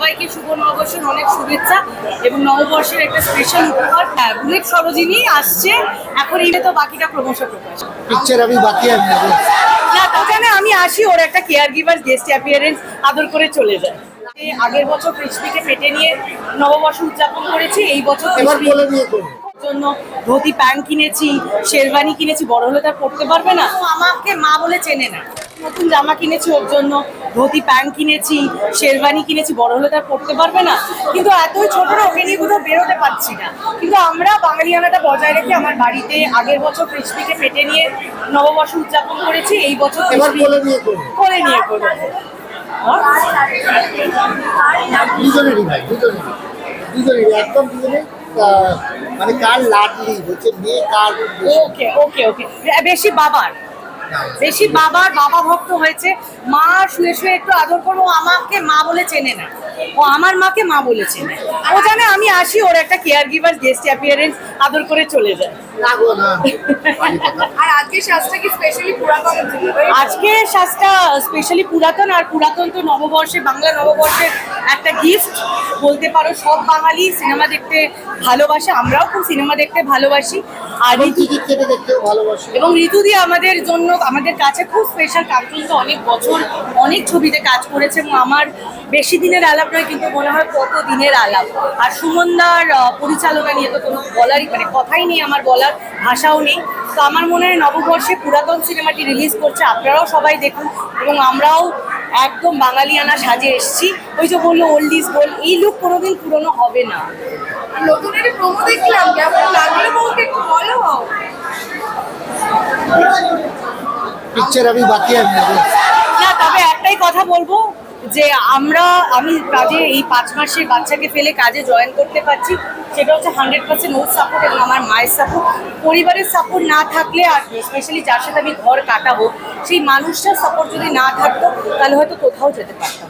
সবাইকে শুভ নববর্ষের অনেক শুভেচ্ছা এবং নববর্ষের একটা স্পেশাল উপহার হ্যাঁ, বুলেট সরোজিনী আসছে। এখন এটা তো বাকিটা ক্রমশ প্রকাশ পিকচার আমি বাকি না ওখানে আমি আসি ওর একটা কেয়ার গিভার গেস্ট অ্যাপিয়ারেন্স আদর করে চলে যায়। আগের বছর পৃথিবীকে পেটে নিয়ে নববর্ষ উদযাপন করেছি এই বছর জন্য ধুতি প্যান্ট কিনেছি শেরবানি কিনেছি বড় হলে তার পড়তে পারবে না? আমাকে মা বলে চেনে না। নতুন জামা কিনেছি ওর জন্য। ধুতি প্যান্ট কিনেছি শেরবানি কিনেছি বড় হলে তার পড়তে পারবে না। কিন্তু এতই ছোটরা ওকে নিয়ে কোথাও বেরোতে পারছি না। কিন্তু আমরা বাঙালিয়ানাটা বজায় রেখে আমার বাড়িতে আগের বছর পৃথিবীকে পেটে নিয়ে নববর্ষ উদযাপন করেছি এই বছর এবার নিয়ে করে নিয়ে করব দুজনেরই ভাই দুজনেরই। দুজনেরই একদম দুজনেই মানে কার লাডলি হচ্ছে মেয়ে কার ওকে ওকে ওকে। বেশি বাবার। বেশি বাবার বাবা ভক্ত হয়েছে মা শুয়ে শুয়ে একটু আদর করব ও আমাকে মা বলে চেনে না। ও আমার মাকে মা বলে চেনে। ও জানে আমি আসি ওর একটা কেয়ার গিভার গেস্ট অ্যাপিয়ারেন্স আদর করে চলে যায়। আর আজকে সাজটা কি স্পেশালি পুরাতন? আজকে স্পেশালি পুরাতন আর পুরাতন তো নববর্ষে বাংলা নববর্ষের একটা গিফট বলতে পারো সব বাঙালি সিনেমা দেখতে ভালোবাসে আমরাও খুব সিনেমা দেখতে ভালোবাসি। আর এবং ঋতু টিকিট কেটে দেখতেও ভালোবাসে? এবং ঋতুদি আমাদের জন্য আমাদের কাছে খুব স্পেশাল কার্টুন তো অনেক বছর অনেক ছবিতে কাজ করেছে এবং আমার বেশি দিনের আলাপ নয় কিন্তু মনে হয় কত দিনের আলাপ। আর সুমনদার পরিচালনা নিয়ে তো কোনো বলারই মানে কথাই নেই আমার বলার ভাষাও নেই। তো আমার মনে হয় নববর্ষে পুরাতন সিনেমাটি রিলিজ করছে আপনারাও সবাই দেখুন। এবং আমরাও একদম বাঙালিয়ানা সাজে এসছি। ওই যে বলল ওল্ড ইজ গোল্ড এই লুক কোনোদিন পুরনো হবে না। নতুনের প্রোমো দেখলাম কেমন লাগল বলতে একটু বলো পিকচার আমি বাকি আমি না তবে একটাই কথা বলব যে আমরা আমি কাজে এই পাঁচ মাসের বাচ্চাকে ফেলে কাজে জয়েন করতে পারছি। সেটা হচ্ছে হান্ড্রেড পার্সেন্ট ওর সাপোর্ট এবং আমার মায়ের সাপোর্ট পরিবারের সাপোর্ট না থাকলে আর স্পেশালি যার সাথে আমি ঘর কাটাবো সেই মানুষটার সাপোর্ট যদি না থাকতো তাহলে হয়তো কোথাও যেতে পারতাম